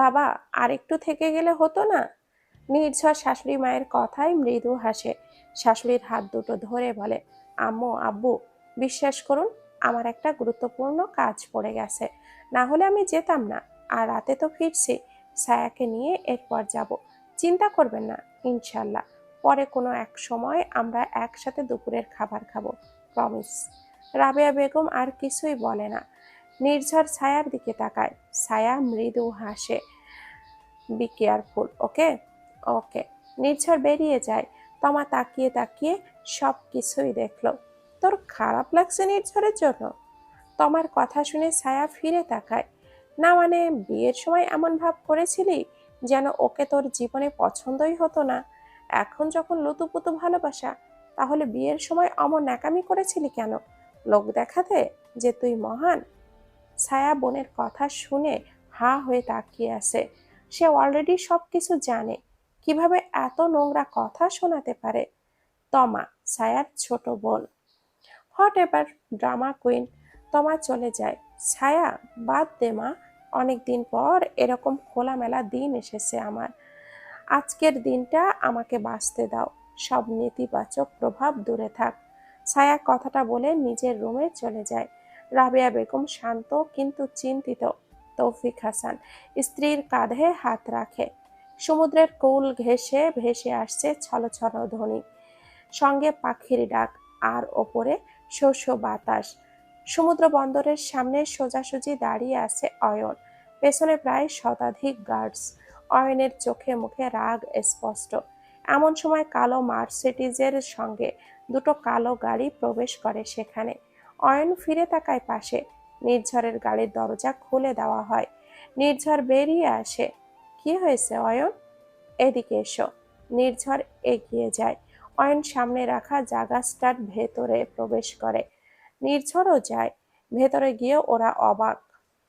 বাবা, আরেকটু থেকে গেলে হতো না? নির্ঝর শাশুড়ি মায়ের কথায় মৃদু হাসে। শাশুড়ির হাত দুটো ধরে বলে, আম্মু, আব্বু, বিশ্বাস করুন, আমার একটা গুরুত্বপূর্ণ কাজ পড়ে গেছে। না হলে আমি যেতাম না, আর রাতে তো ফিরছি। ছায়াকে নিয়ে এরপর যাব। চিন্তা করবেন না ইনশাল্লাহ পরে কোনো এক সময় আমরা একসাথে দুপুরের খাবার খাব, প্রমিস। রাবেয়া বেগম আর কিছুই বলে না। নির্ঝর ছায়ার দিকে তাকায়। ছায়া মৃদু হাসে। বি কেয়ারফুল ওকে ওকে নির্ঝর বেরিয়ে যায়। তমা তাকিয়ে তাকিয়ে সব কিছুই দেখল। তোর খারাপ লাগছে নির্ঝরের জন্য? তোমার কথা শুনে ছায়া ফিরে তাকায়। না মানে বিয়ের সময় এমন ভাব করেছিলি যেন ওকে তোর জীবনে পছন্দই হতো না? এখন যখন লুতুপুতু ভালোবাসা, তাহলে বিয়ের সময় অমন ন্যাকামি করেছিলি কেন? লোক দেখাতে যে তুই মহান। ছায়া বোনের কথা শুনে হা হয়ে তাকিয়ে আছে। সে অলরেডি সব কিছু জানে। কীভাবে এত নোংরা কথা শোনাতে পারে? তমা, ছায়ার ছোট বোন। হট এবার ড্রামা কুইন, তমা চলে যায়। ছায়া, বাদ দে মা, অনেকদিন পর এরকম খোলামেলা দিন এসেছে আমার। আজকের দিনটা আমাকে বাঁচতে দাও। সব নেতিবাচক প্রভাব দূরে থাক। ছায়া কথাটা বলে নিজের রুমে চলে যায়। রাবেয়া বেগম শান্ত কিন্তু চিন্তিত। তৌফিক হাসান, স্ত্রীর কাঁধে হাত রাখে। সমুদ্রের কুল ঘেঁষে ভেসে আসছে ছলছল ধ্বনি। সঙ্গে পাখির ডাক, আর ওপরে শস্য বাতাস। সমুদ্র বন্দরের সামনে সোজাসুজি দাঁড়িয়ে আছে অয়ন। পেছনে প্রায় শতাধিক গার্ডস। অয়নের চোখে মুখে রাগ স্পষ্ট। এমন সময় কালো মার্সিডিজের সঙ্গে দুটো কালো গাড়ি প্রবেশ করে সেখানে। অয়ন ফিরে তাকায় পাশে। নির্ঝরের গাড়ির দরজা খুলে দেওয়া হয়। নির্ঝর বেরিয়ে আসে। কি হয়েছে অয়ন? এদিকে এসো। নির্ঝর এগিয়ে যায়। অয়ন সামনে রাখা জাগাসটার ভেতরে প্রবেশ করে। নির্ঝরও যায়। ভেতরে গিয়ে ওরা অবাক।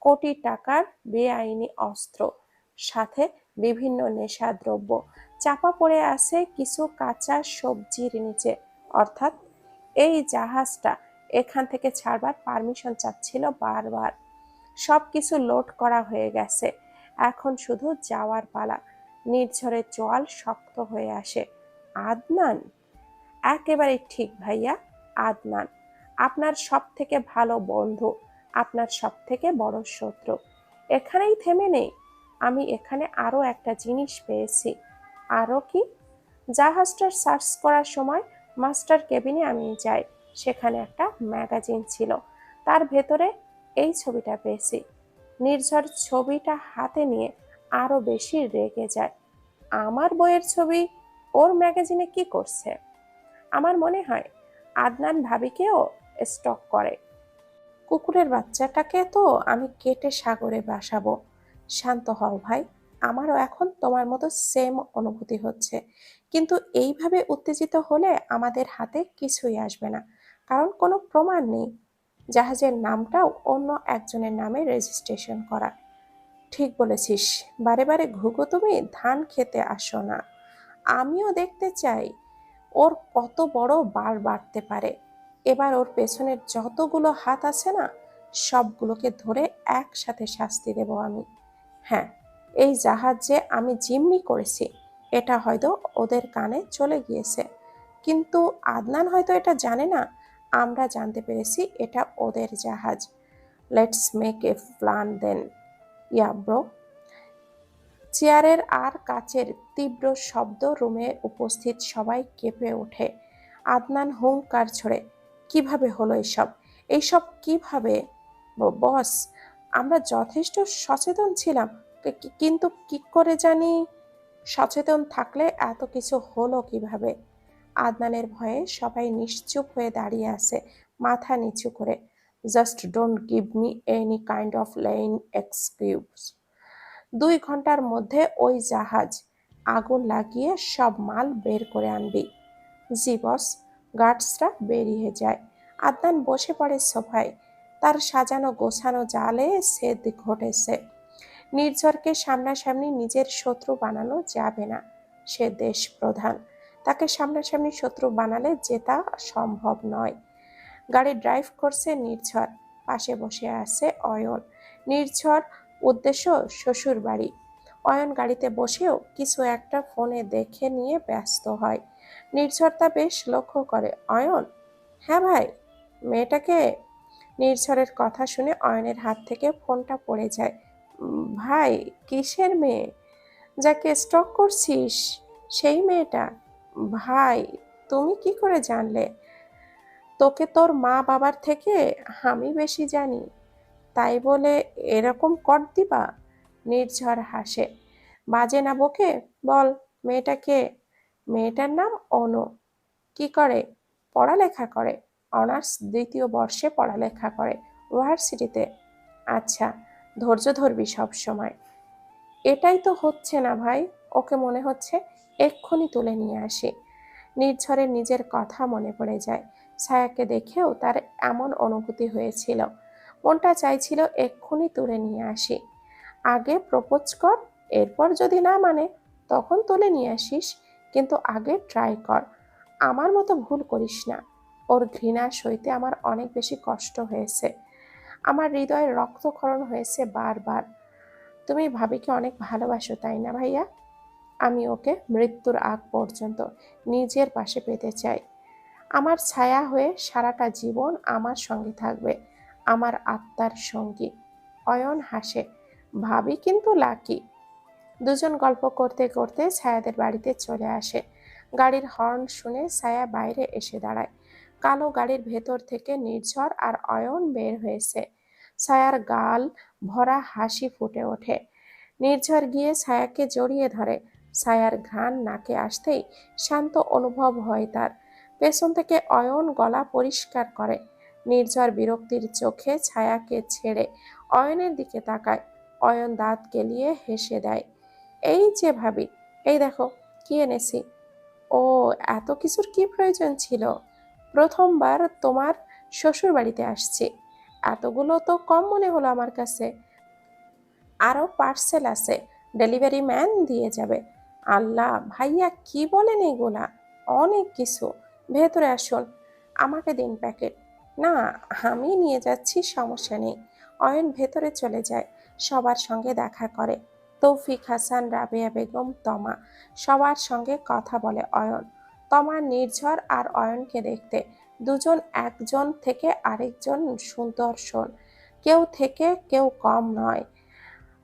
কোটি টাকার বেআইনি অস্ত্র, সাথে বিভিন্ন নেশাদ্রব্য। চাপা পড়ে আছে কিছু কাঁচা সবজির নিচে। অর্থাৎ এই জাহাজটা এখান থেকে ছাড়বার পারমিশন চাচ্ছিল বারবার। সব কিছু লোড করা হয়ে গেছে। এখন শুধু যাওয়ার পালা। নির্ঝরের চোয়াল শক্ত হয়ে আসে। আদনান? একেবারে ঠিক ভাইয়া, আদনান। আপনার সব থেকে ভালো বন্ধু, আপনার সব থেকে বড় শত্রু। এখানেই থেমে নেই। আমি এখানে আরও একটা জিনিস পেয়েছি। আরও কি? জাহাজটার সার্চ করার সময় মাস্টার কেবিনে আমি যাই। সেখানে একটা ম্যাগাজিন ছিল। তার ভেতরে এই ছবিটা পেয়েছি। নির্ঝর ছবিটা হাতে নিয়ে আরও বেশি রেগে যায়। আমার বইয়ের ছবি ওর ম্যাগাজিনে কি করছে? আমার মনে হয় আদনান ভাবিকেও স্টক করে। কুকুরের বাচ্চাটাকে তো আমি কেটে সাগরে বাসাবো। শান্ত হও ভাই, আমারও এখন তোমার মতো সেম অনুভূতি হচ্ছে। কিন্তু এইভাবে উত্তেজিত হলে আমাদের হাতে কিছুই আসবে না। কারণ কোনো প্রমাণ নেই। জাহাজের নামটাও অন্য একজনের নামে রেজিস্ট্রেশন করা। ঠিক বলেছিস, বারে বারে ঘুঘু তুমি ধান খেতে আসো না। আমিও দেখতে চাই, ওর কত বড় বার বাড়তে পারে। এবার ওর পেছনের যতগুলো হাত আছে না, সবগুলোকে ধরে একসাথে শাস্তি দেব আমি। হ্যাঁ এই জাহাজ যে আমি জিম্মি করেছি, এটা হয়তো ওদের কানে চলে গিয়েছে। কিন্তু আদনান হয়তো এটা জানে না আমরা জানতে পেরেছি এটা ওদের জাহাজ। Let's make a plan then ইয়াব্রো চেয়ারের আর কাচের তীব্র শব্দ রুমে উপস্থিত সবাই কেঁপে ওঠে। আদনান হুঙ্কার ছড়ে, কীভাবে হলো এসব? এইসব কীভাবে? বস, আমরা যথেষ্ট সচেতন ছিলাম। কিন্তু কি করে জানি? সচেতন থাকলে এত কিছু হলো কীভাবে? আদনানের ভয়ে সবাই নিশ্চুপ হয়ে দাঁড়িয়ে আছে, মাথা নিচু করে। Just don't give me any kind of lame excuse দুই ঘণ্টার মধ্যে ওই জাহাজ আগুন লাগিয়ে সব মাল বের করে আনবি। জি, বস। গার্ডসরা বেরিয়ে যায়। আদনান বসে পড়ে সোফায়। তার সাজানো গোছানো জালে সেদ ঘটেছে। নির্ঝরকে সামনাসামনি নিজের শত্রু বানানো যাবে না। সে দেশ প্রধান তাকে সামনাসামনি শত্রু বানালে জেতা সম্ভব নয়। গাড়ি ড্রাইভ করছে নির্ঝর, পাশে বসে আছে অয়ন। নির্ঝর উদ্দেশ্য শ্বশুর বাড়ি। অয়ন গাড়িতে বসেও কিছু একটা ফোনে দেখে নিয়ে ব্যস্ত হয়। নির্ঝর তা বেশ লক্ষ্য করে। অয়ন হ্যাঁ ভাই, মেয়েটাকে? নির্ঝরের কথা শুনে অয়নের হাত থেকে ফোনটা পড়ে যায়। ভাই, কিসের মেয়ে? যাকে স্টক করছিস, সেই মেয়েটা? ভাই, তুমি কি করে জানলে? তোকে তোর মা বাবার থেকে আমি বেশি জানি। তাই বলে এরকম কর দিবা? নির্ঝর হাসে। বাজে না বকে? বল মেয়েটাকে মেয়েটার নাম অনু। কি করে? পড়ালেখা করে। অনার্স দ্বিতীয় বর্ষে পড়ালেখা করে ইউনিভার্সিটিতে। আচ্ছা ধৈর্য ধরবি সব সময় এটাই তো হচ্ছে না ভাই, ওকে মনে হচ্ছে? এক্ষুনি তুলে নিয়ে আসি। নির্ঝরের নিজের কথা মনে পড়ে যায়। ছায়াকে দেখেও তার এমন অনুভূতি হয়েছিল। মনটা চাইছিল এক্ষুনি তুলে নিয়ে আসি। আগে প্রপোজ কর, এরপর যদি না মানে তখন তুলে নিয়ে আসিস, কিন্তু আগে ট্রাই কর। আমার মতো ভুল করিস না। ওর ঘৃণা সইতে আমার অনেক বেশি কষ্ট হয়েছে। আমার হৃদয়ে রক্তক্ষরণ হয়েছে বারবার। তুমি ভাবিকে অনেক ভালোবাসো, তাই না ভাইয়া? আমি ওকে মৃত্যুর আগ পর্যন্ত নিজের পাশে পেতে চাই। আমার ছায়া হয়ে সারাটা জীবন আমার সঙ্গে থাকবে, আমার আত্মার সঙ্গী। অয়ন হাসে, ভাবি কিন্তু লাকি। দুজন গল্প করতে করতে ছায়াদের বাড়িতে চলে আসে। গাড়ির হর্ন শুনে ছায়া বাইরে এসে দাঁড়ায়। কালো গাড়ির ভেতর থেকে নির্ঝর আর অয়ন বের হয়েছে। ছায়ার গাল ভরা হাসি ফুটে ওঠে। নির্ঝর গিয়ে ছায়াকে জড়িয়ে ধরে। ছায়ার ঘ্রাণ নাকে আসতেই শান্ত অনুভব হয় তার। পেছন থেকে অয়ন গলা পরিষ্কার করে। নির্ঝর বিরক্তির চোখে ছায়াকে ছেড়ে অয়নের দিকে তাকায়। অয়ন দাঁত গেলিয়ে হেসে দেয়, এই যে ভাবি, এই দেখো, কি এনেছি? ও, এত কিছুর কি প্রয়োজন ছিল? প্রথমবার তোমার শ্বশুর বাড়িতে আসছি। এতগুলো তো কম মনে হলো আমার কাছে। আরও পার্সেল আছে, ডেলিভারি ম্যান দিয়ে যাবে। আল্লাহ, ভাইয়া কি বলেন এগুলা? অনেক কিছু। ভেতরে আসুন, আমাকে দিন প্যাকেট। না, আমি নিয়ে যাচ্ছি, সমস্যা নেই। অয়ন ভেতরে চলে যায়, সবার সঙ্গে দেখা করে। তৌফিক হাসান, রাবেয়া বেগম, তমা, সবার সঙ্গে কথা বলে অয়ন। তমা নির্ঝর আর অয়নকে দেখতে দুজন, একজন থেকে আরেকজন সুদর্শন। কেউ থেকে কেউ কম নয়।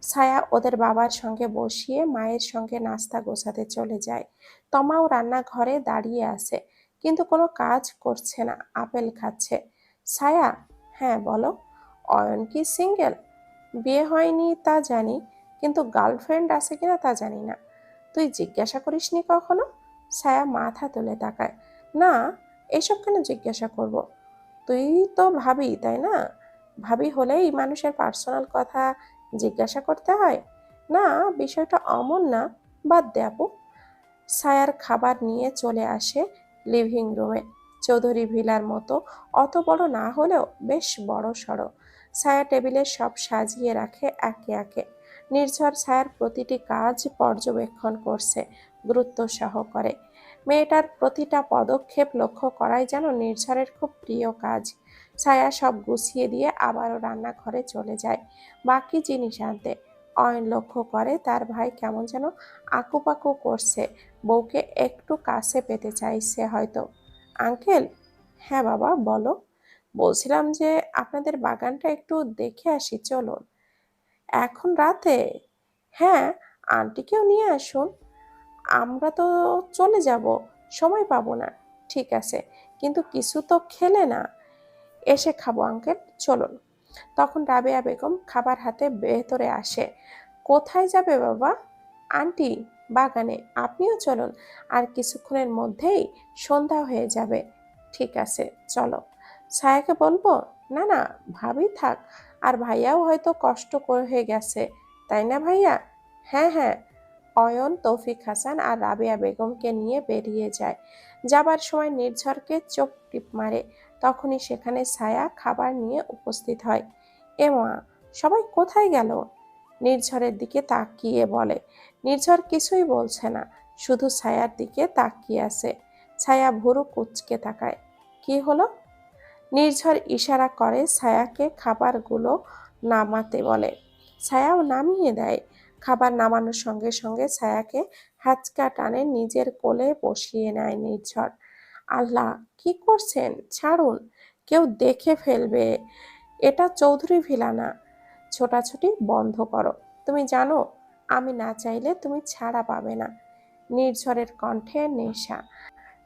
ছায়া ওদের বাবার সঙ্গে বসিয়ে মায়ের সঙ্গে নাস্তা গোছাতে চলে যায়। তমাও রান্নাঘরে দাঁড়িয়ে আছে, কিন্তু কোনো কাজ করছে না, আপেল খাচ্ছে। ছায়া হ্যাঁ বলো। অয়ন কি সিঙ্গেল? বিয়ে হয়নি তা জানি, কিন্তু গার্লফ্রেন্ড আছে কিনা তা জানি না। তুই জিজ্ঞাসা করিসনি কখনো? ছায়া মাথা তুলে তাকায়। না, এসব কেন জিজ্ঞাসা করব? তুই তো ভাবি, তাই না? ভাবি হলেই মানুষের পার্সোনাল কথা জিজ্ঞাসা করতে হয়, না, বিষয়টা অমন না, বাদ দে আপু। ছায়ার খাবার নিয়ে চলে আসে লিভিং রুমে। চৌধুরী ভিলার মতো অত বড় না হলেও বেশ বড় সড়ো ছায়া টেবিলে সব সাজিয়ে রাখে একে একে। নির্ঝর ছায়ার প্রতিটি কাজ পর্যবেক্ষণ করছে, গুরুত্ব সহকারে। মেয়েটার প্রতিটা পদক্ষেপ লক্ষ্য করাই যেন নির্ঝরের খুব প্রিয় কাজ। ছায়া সব গুছিয়ে দিয়ে আবারও রান্নাঘরে চলে যায়। বাকি জিনিস আনতে। অয়ন লক্ষ্য করে তার ভাই কেমন যেন আকুপাকু করছে। বউকে একটু কাছে পেতে চাইছে হয়তো। আঙ্কেল? হ্যাঁ বাবা, বলো। বলছিলাম যে আপনাদের বাগানটা একটু দেখে আসি, চলুন। এখন রাতে? হ্যাঁ আন্টিকেও নিয়ে আসুন। আমরা তো চলে যাব, সময় পাবো না। ঠিক আছে, কিন্তু কিছু তো খেলে না। এসে খাব আঙ্কেল চলুন। তখন রাবেয়া বেগম খাবার হাতে ভেতরে আসে। কোথায় যাবে বাবা? আন্টি, বাগানে। আপনিও চলুন। আর কিছুক্ষণের মধ্যেই সন্ধ্যা হয়ে যাবে। ঠিক আছে, চলো। ছায়াকে বলব, না না, ভাবি থাক। আর ভাইয়াও হয়তো কষ্ট করে হয়ে গেছে। তাই না ভাইয়া? হ্যাঁ হ্যাঁ অয়ন, তৌফিক হাসান আর রাবেয়া বেগমকে নিয়ে বেরিয়ে যায়। যাবার সময় নির্ঝরকে চোখ টিপ মারে। তখনই সেখানে ছায়া খাবার নিয়ে উপস্থিত হয়। এ মা, সবাই কোথায় গেল? নির্ঝরের দিকে তাকিয়ে বলে। নির্ঝর কিছুই বলছে না, শুধু ছায়ার দিকে তাকিয়ে আছে। ছায়া ভুরু কুচকে তাকায়। কি হলো? নির্ঝর ইশারা করে ছায়াকে খাবারগুলো নামাতে বলে। ছায়াও নামিয়ে দেয়। খাবার নামানোর সঙ্গে সঙ্গে ছায়াকে হ্যাচকা টানে নিজের কোলে বসিয়ে নেয় নির্ঝর। আল্লাহ, কি করছেন? ছাড়ুন, কেউ দেখে ফেলবে। এটা চৌধুরী ভিলা না ছোটাছুটি বন্ধ করো। তুমি জানো, আমি না চাইলে তুমি ছাড়া পাবে না। নির্ঝরের কণ্ঠে নেশা।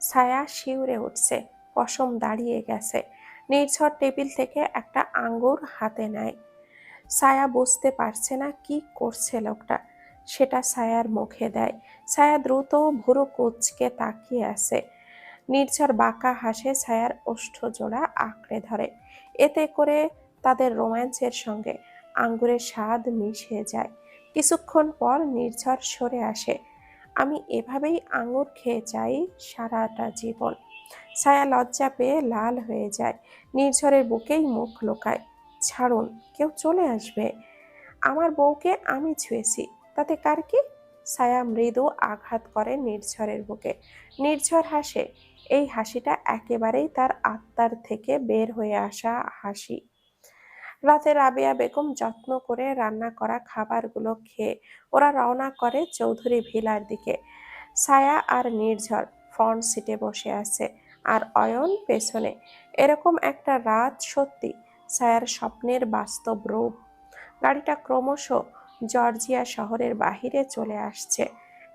ছায়া শিউরে উঠছে, পশম দাঁড়িয়ে গেছে। নির্ঝর টেবিল থেকে একটা আঙ্গুর হাতে নেয়। ছায়া বুঝতে পারছে না কি করছে লোকটা। সেটা সায়ার মুখে দেয়। ছায়া দ্রুত ভুরু কুচকে তাকিয়ে আছে। নির্ঝর বাঁকা হাসে ছায়ার ওষ্ঠ জোড়া আঁকড়ে ধরে। এতে করে তাদের রোম্যান্সের সঙ্গে আঙ্গুরের স্বাদ মিশে যায়। কিছুক্ষণ পর নির্ঝর সরে আসে। আমি এভাবেই আঙুর খেয়ে যাই সারাটা জীবন। ছায়া লজ্জা পেয়ে লাল হয়ে যায়। নির্ঝরের বুকেই মুখ লোকায়। ছাড়ুন, কেউ চলে আসবে। আমার বউকে আমি ছুঁয়েছি, তাতে কার কি? ছায়া মৃদু আঘাত করে নির্ঝরের বুকে। নির্ঝর হাসে। এই হাসিটা একেবারেই তার আত্মার থেকে বের হয়ে আসা হাসি। রাতে রাবেয়া বেগম যত্ন করে রান্না করা খাবারগুলো খেয়ে ওরা রওনা করে চৌধুরী ভিলার দিকে। ছায়া আর নির্ঝর ফ্রন্ট সিটে বসে আছে, আর অয়ন পেছনে। এরকম একটা রাত সত্যি ছায়ার স্বপ্নের বাস্তব রূপ। গাড়িটা ক্রমশ জর্জিয়া শহরের বাহিরে চলে আসছে।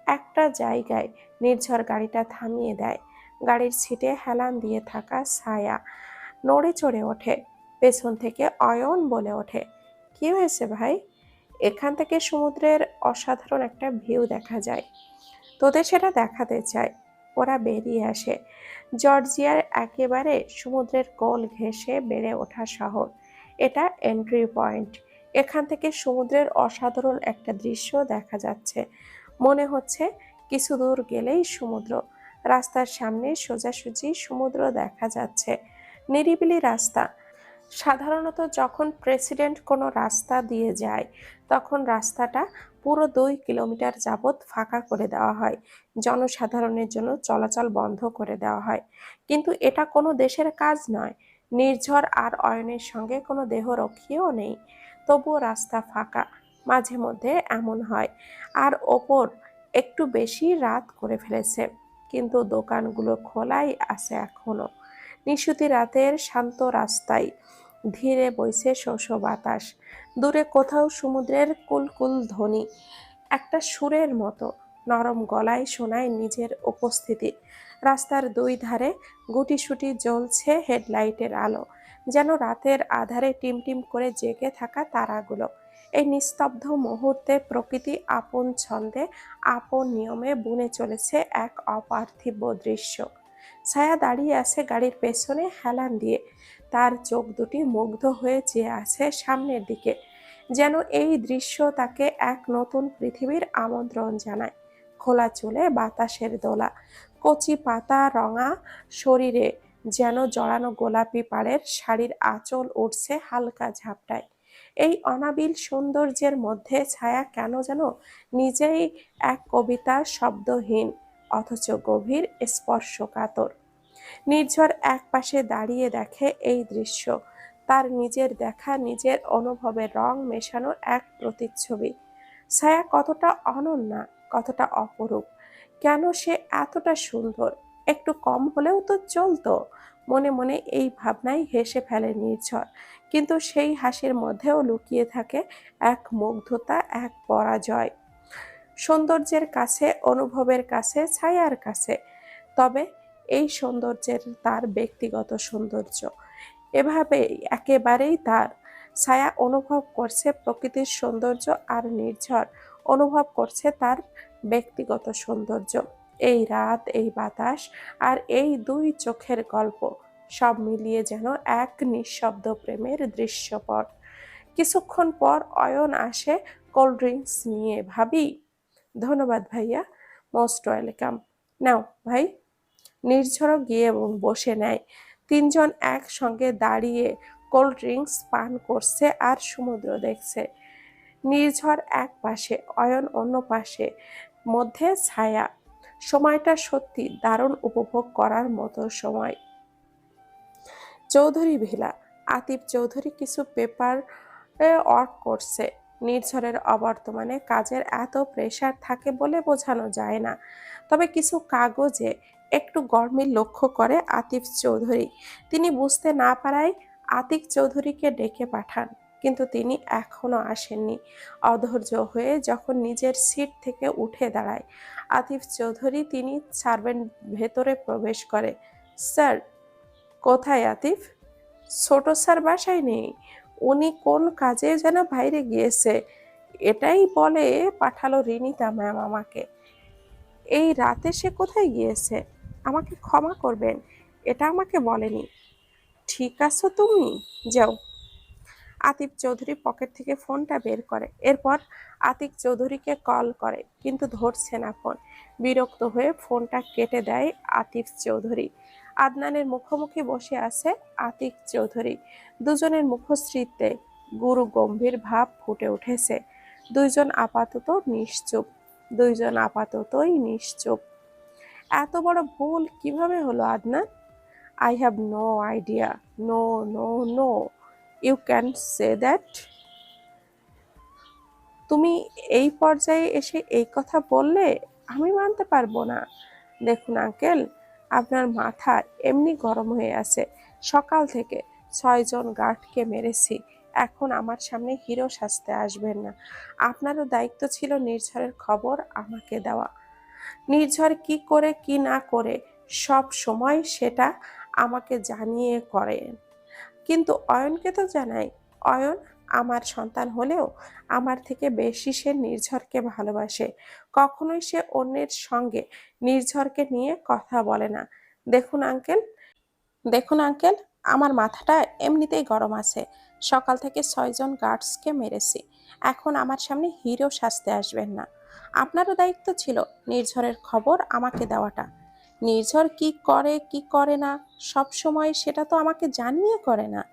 একটা জায়গায় নির্ঝর গাড়িটা থামিয়ে দেয়। গাড়ির সিটে হেলান দিয়ে থাকা ছায়া নড়ে চড়ে ওঠে। পেছন থেকে অয়ন বলে ওঠে, কি হয়েছে ভাই? এখান থেকে সমুদ্রের অসাধারণ একটা ভিউ দেখা যায়। তোদের সেটা দেখাতে চাই। ওরা বেরিয়ে আসে। জর্জিয়ার একেবারে সমুদ্রের কোল ঘেঁষে বেড়ে ওঠা শহর। এটা এন্ট্রি পয়েন্ট। এখান থেকে সমুদ্রের অসাধারণ একটা দৃশ্য দেখা যাচ্ছে। মনে হচ্ছে কিছু দূর গেলেই সমুদ্র। রাস্তার সামনে সোজাসুজি সমুদ্র দেখা যাচ্ছে। নিরিবিলি রাস্তা। সাধারণত যখন প্রেসিডেন্ট কোনো রাস্তা দিয়ে যায়, তখন রাস্তাটা পুরো দুই কিলোমিটার যাবৎ ফাঁকা করে দেওয়া হয়। জনসাধারণের জন্য চলাচল বন্ধ করে দেওয়া হয়। কিন্তু এটা কোনো দেশের কাজ নয়। নির্ঝর আর অয়নের সঙ্গে কোনো দেহরক্ষীও নেই। তবুও রাস্তা ফাঁকা, মাঝে মধ্যে এমন হয়। আর ওপর একটু বেশি রাত করে ফেলেছে। কিন্তু দোকানগুলো খোলাই আছে এখনও। নিশুতি রাতের শান্ত রাস্তায়। ধীরে বইছে শোষ বাতাস। দূরে কোথাও সমুদ্রের কুলকুল ধ্বনি। একটা সুরের মতো নরম গলায় শোনায় নিজের উপস্থিতি। রাস্তার দুই ধারে গুটিসুটি জ্বলছে হেডলাইটের আলো। যেন রাতের আধারে টিমটিম করে জেগে থাকা তারাগুলো। এই নিস্তব্ধ মুহূর্তে প্রকৃতি আপন ছন্দে, আপন নিয়মে বুনে চলেছে এক অপার্থিব দৃশ্য। ছায়া দাঁড়িয়ে আছে গাড়ির পেছনে হেলান দিয়ে। তার চোখ দুটি মুগ্ধ হয়ে চেয়ে আছে সামনের দিকে, যেন এই দৃশ্য তাকে এক নতুন পৃথিবীর আমন্ত্রণ জানায়। খোলা চুলে বাতাসের দোলা, কচি পাতা রঙা শরীরে যেন জড়ানো গোলাপি পাড়ের শাড়ির আঁচল উঠছে হালকা ঝাপটায়। এই অনাবিল সৌন্দর্যের মধ্যে ছায়া কেন যেন নিজেই এক কবিতার শব্দহীন। অথচ গভীর স্পর্শকাতর। নির্ঝর এক পাশে দাঁড়িয়ে দেখে এই দৃশ্য। তার নিজের দেখা, নিজের অনুভবের রং মেশানোর এক প্রতিচ্ছবি। ছায়া কতটা অনন্যা, কতটা অপরূপ। কেন সে এতটা সুন্দর? একটু কম হলেও তো চলতো। মনে মনে এই ভাবনাই হেসে ফেলে নির্ঝর। কিন্তু সেই হাসির মধ্যেও লুকিয়ে থাকে এক মুগ্ধতা, এক পরাজয়। সৌন্দর্যের কাছে, অনুভবের কাছে, ছায়ার কাছে। তবে এই সৌন্দর্যের তার ব্যক্তিগত সৌন্দর্য। এভাবে একেবারেই তার ছায়া অনুভব করছে প্রকৃতির সৌন্দর্য আর নির্ঝর অনুভব করছে তার ব্যক্তিগত সৌন্দর্য। এই রাত, এই বাতাস আর এই দুই চোখের গল্প সব মিলিয়ে যেন এক নিঃশব্দ প্রেমের দৃশ্যপট। কিছুক্ষণ পর অয়ন আসে কোল্ড ড্রিঙ্কস নিয়ে। ভাবি ধন্যবাদ ভাইয়া। মোস্ট ওয়েলকাম নাও ভাই নির্ঝরও গিয়ে এবং বসে নেয়। তিনজন একসঙ্গে দাঁড়িয়ে কোল্ড ড্রিঙ্কস পান করছে আর সমুদ্র দেখছে। নির্ঝর এক পাশে, অয়ন অন্য পাশে, মধ্যে ছায়া। সময়টা সত্যি দারুণ উপভোগ করার মতো সময়। চৌধুরী ভিলা, আতিফ চৌধুরী কিছু পেপার ওয়ার্ক করছে। নির্ঝরের অবর্তমানে কাজের এত প্রেশার থাকে বলে বোঝানো যায় না। তবে কিছু কাগজে একটু গরমিল লক্ষ্য করে আতিফ চৌধুরী। তিনি বুঝতে না পারায় আতিক চৌধুরীকে ডেকে পাঠান, কিন্তু তিনি এখনও আসেননি। অধৈর্য হয়ে যখন নিজের সিট থেকে উঠে দাঁড়ায়, আতিফ চৌধুরী তিনি সার্ভেন্ট ভেতরে প্রবেশ করে। স্যার, কোথায় আতিফ? ছোট স্যার বাসায় নেই। উনি কোন কাজে যেন বাইরে গিয়েছে? এটাই বলে পাঠালো রিনিতা ম্যাম আমাকে। এই রাতে সে কোথায় গিয়েছে? আমাকে ক্ষমা করবেন, এটা আমাকে বলেনি। ঠিক আছো তুমি? যাও। আতিফ চৌধুরী পকেট থেকে ফোনটা বের করে। এরপর আতিক চৌধুরীকে কল করে, কিন্তু ধরছে না ফোন। বিরক্ত হয়ে ফোনটা কেটে দেয় আতিফ চৌধুরী। আদনানের মুখোমুখি বসে আছে আতিক চৌধুরী। দুজনের মুখশ্রীতে গুরু গম্ভীর ভাব ফুটে উঠেছে। দুইজন আপাতত নিশ্চুপ, দুইজন আপাততই নিশ্চুপ। এত বড় ভুল কীভাবে হলো Adnan? I have no idea no no no you can say that তুমি এই পর্যায়ে এসে এই কথা বললে আমি মানতে পারব না। দেখুন আঙ্কেল আপনার মাথা এমনি গরম হয়ে আছে। সকাল থেকে ছয়জন গার্ডকে মেরেছি। এখন আমার সামনে হিরো সাজতে আসবেন না। আপনারও দায়িত্ব ছিল নির্ঝরের খবর আমাকে দেওয়া। নির্ঝর কি করে, কি না করে, সব সময় সেটা আমাকে জানিয়ে করেন কিন্তু অয়নকে তো জানাই। অয়ন আমার সন্তান হলেও আমার থেকে বেশি সে নির্ঝরকে ভালোবাসে। কখনোই সে অন্যের সঙ্গে নির্ঝরকে নিয়ে কথা বলে না। দেখুন আঙ্কেল দেখুন আঙ্কেল, আমার মাথাটা এমনিতেই গরম আছে। সকাল থেকে ছয়জন গার্ডসকে মেরেছি। এখন আমার সামনে হিরো সাজতে আসবেন না। আপনারও দায়িত্ব ছিল নির্ঝরের খবর আমাকে দেওয়াটা। নির্ঝর কি করে কি করে না সব সময় সেটা তো আমাকে জানিয়ে করে না।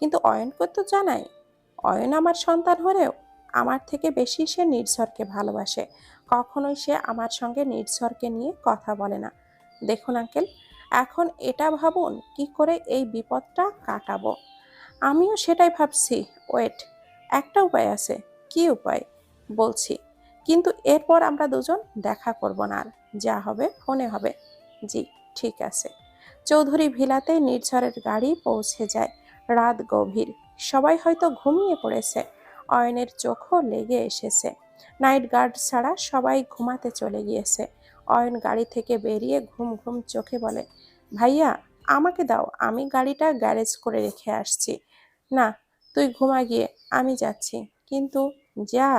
কিন্তু অয়নকে তো জানাই। অয়ন আমার সন্তান হলেও আমার থেকে বেশি সে নির্ঝরকে ভালোবাসে। কখনোই সে আমার সঙ্গে নির্ঝরকে নিয়ে কথা বলে না। দেখুন আঙ্কেল, এখন এটা ভাবুন কি করে এই বিপদটা কাটাবো। আমিও সেটাই ভাবছি। ওয়েট, একটা উপায় আছে। কি উপায়? বলছি, কিন্তু এরপর আমরা দুজন দেখা করব না আর। যা হবে, ফোনে হবে। জি, ঠিক আছে। চৌধুরী ভিলাতে নির্ঝরের গাড়ি পৌঁছে যায়। রাত গভীর। সবাই হয়তো ঘুমিয়ে পড়েছে। অয়নের চোখও লেগে এসেছে। নাইট গার্ড ছাড়া সবাই ঘুমাতে চলে গিয়েছে। অয়ন গাড়ি থেকে বেরিয়ে ঘুম ঘুম চোখে বলে, ভাইয়া, আমাকে দাও, আমি গাড়িটা গ্যারেজ করে রেখে আসছি। না, তুই ঘুমা গিয়ে, আমি যাচ্ছি। কিন্তু যা,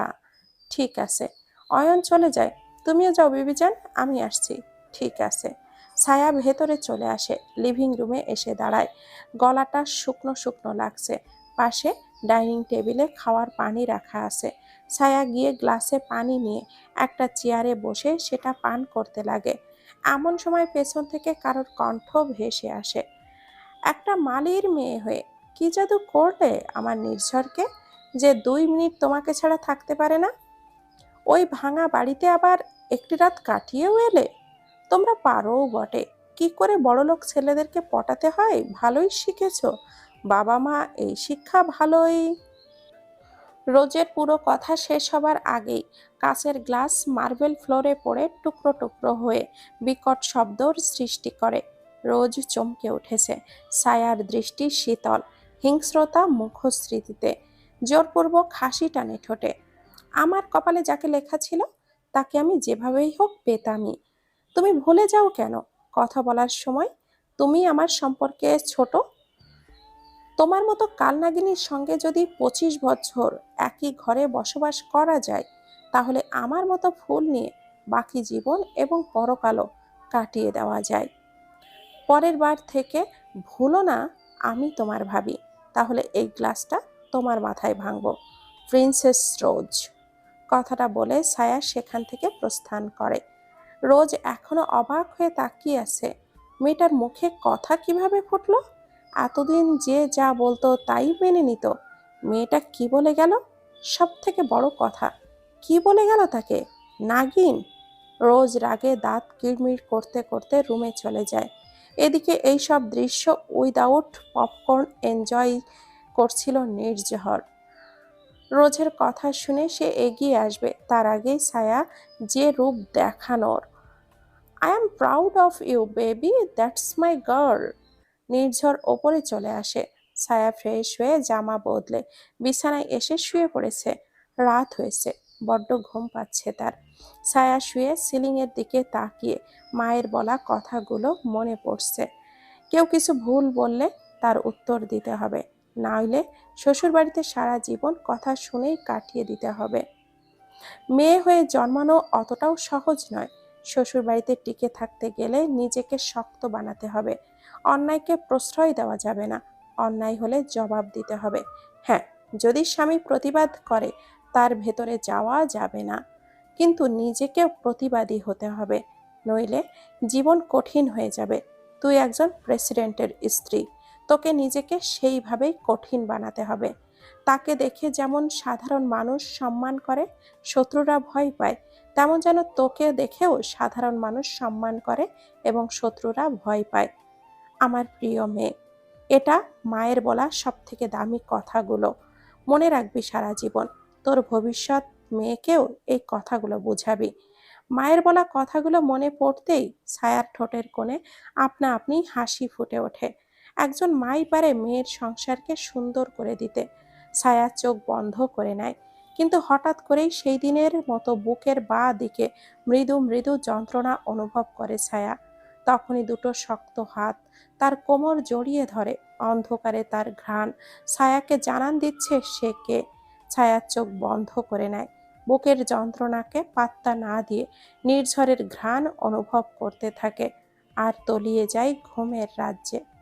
ঠিক আছে। অয়ন চলে যায়, তুমিও যাও বিবিজান, আমি আসছি। ঠিক আছে। ছায়া ভেতরে চলে আসে, লিভিং রুমে এসে দাঁড়ায়। গলাটা শুকনো শুকনো লাগছে। পাশে ডাইনিং টেবিলে খাওয়ার পানি রাখা আছে। ছায়া গিয়ে গ্লাসে পানি নিয়ে একটা চেয়ারে বসে সেটা পান করতে লাগে। এমন সময় পেছন থেকে কারোর কণ্ঠ ভেসে আসে। একটা মালির মেয়ে হয়ে, কি জাদু করলে আমার নির্ঝরকে? যে দুই মিনিট তোমাকে ছাড়া থাকতে পারে না? ওই ভাঙা বাড়িতে আবার একটি রাত কাটিয়েও এলে? তোমরা পারোও বটে। কি করে বড়লোক ছেলেদেরকে পটাতে হয়? ভালোই শিখেছো। বাবা মা এই শিক্ষা ভালোই। রোজের পুরো কথা শেষ হবার আগেই কাচের গ্লাস মার্বেল ফ্লোরে পড়ে টুকরো টুকরো হয়ে বিকট শব্দর সৃষ্টি করে। রোজ চমকে উঠেছে ছায়ার দৃষ্টি শীতল, হিংস্রতা মুখস্মৃতিতে। জোরপূর্বক হাসি টানে ঠোঁটে। আমার কপালে যাকে লেখা ছিল, তাকে আমি যেভাবেই হোক পেতামই। তুমি ভুলে যাও কেন? কথা বলার সময় তুমি আমার সম্পর্কে ছোট তোমার মতো কালনাগিনীর সঙ্গে যদি পঁচিশ বছর একই ঘরে বসবাস করা যায়, তাহলে আমার মতো ফুল নিয়ে বাকি জীবন এবং পরকালও কাটিয়ে দেওয়া যায়। পরের বার থেকে ভুলো না, আমি তোমার ভাবি। তাহলে এই গ্লাসটা তোমার মাথায় ভাঙবো। Princess Rose. কথাটা বলে ছায়া সেখান থেকে প্রস্থান করে। রোজ এখনও অবাক হয়ে তাকিয়ে আছে। মেয়েটার মুখে কথা কীভাবে ফুটলো? এতদিন যে যা বলতো তাই মেনে নিত। মেয়েটা কি বলে গেল? সব থেকে বড় কথা। কি বলে গেল তাকে? নাগিন। রোজ রাগে দাঁত কিড়মিড় করতে করতে রুমে চলে যায়। এদিকে এই সব দৃশ্য উইদাউট পপকর্ন এনজয় করছিল নির্জহর রোজের কথা শুনে সে এগিয়ে আসবে। তার আগেই ছায়া যে রূপ দেখানোর। I am proud of you baby that's my girl Nirjhar ওপরে চলে আসে। ছায়া ফ্রেশ হয়ে জামা বদলে বিছানায় এসে শুয়ে পড়েছে। রাত হয়েছে, বড্ড ঘুম পাচ্ছে তার। ছায়া শুয়ে সিলিংয়ের দিকে তাকিয়ে মায়ের বলা কথাগুলো মনে পড়ছে। কেউ কিছু ভুল বললে তার উত্তর দিতে হবে নইলে শ্বশুরবাড়িতে সারা জীবন কথা শুনেই কাটিয়ে দিতে হবে। মেয়ে হয়ে জন্মানো অতটাও সহজ নয়। শ্বশুরবাড়িতে টিকে থাকতে গেলে নিজেকে শক্ত বানাতে হবে। অন্যায়কে প্রশ্রয় দেওয়া যাবে না। অন্যায় হলে জবাব দিতে হবে। হ্যাঁ যদি স্বামী প্রতিবাদ করে, তার ভেতরে যাওয়া যাবে না। কিন্তু নিজেকেও প্রতিবাদী হতে হবে। নইলে জীবন কঠিন হয়ে যাবে। তুই একজন প্রেসিডেন্টের স্ত্রী। তোকে নিজেকে সেইভাবেই কঠিন বানাতে হবে। তাকে দেখে যেমন সাধারণ মানুষ সম্মান করে, শত্রুরা ভয় পায়, তেমন যেন তোকে দেখেও সাধারণ মানুষ সম্মান করে এবং শত্রুরা ভয় পায়। আমার প্রিয় মেয়ে। এটা মায়ের বলা সব থেকে দামি কথাগুলো। মনে রাখবি সারা জীবন। তোর ভবিষ্যৎ মেয়েকেও এই কথাগুলো বোঝাবি। মায়ের বলা কথাগুলো মনে পড়তেই ছায়ার ঠোঁটের কোণে আপনা আপনি হাসি ফুটে ওঠে। একজন মাই পারে মেয়ের সংসারকে সুন্দর করে দিতে। ছায়া চোখ বন্ধ করে নেয়। কিন্তু হঠাৎ করেই সেই দিনের মতো বুকের বা দিকে মৃদু মৃদু যন্ত্রণা অনুভব করে ছায়া। তখনই দুটো শক্ত হাত তার কোমর জড়িয়ে ধরে। অন্ধকারে তার ঘ্রাণ। ছায়াকে জানান দিচ্ছে সে কে। ছায়ার চোখ বন্ধ করে নেয়। বুকের যন্ত্রণাকে পাত্তা না দিয়ে নির্ঝরের ঘ্রাণ অনুভব করতে থাকে। আর তলিয়ে যায় ঘুমের রাজ্যে।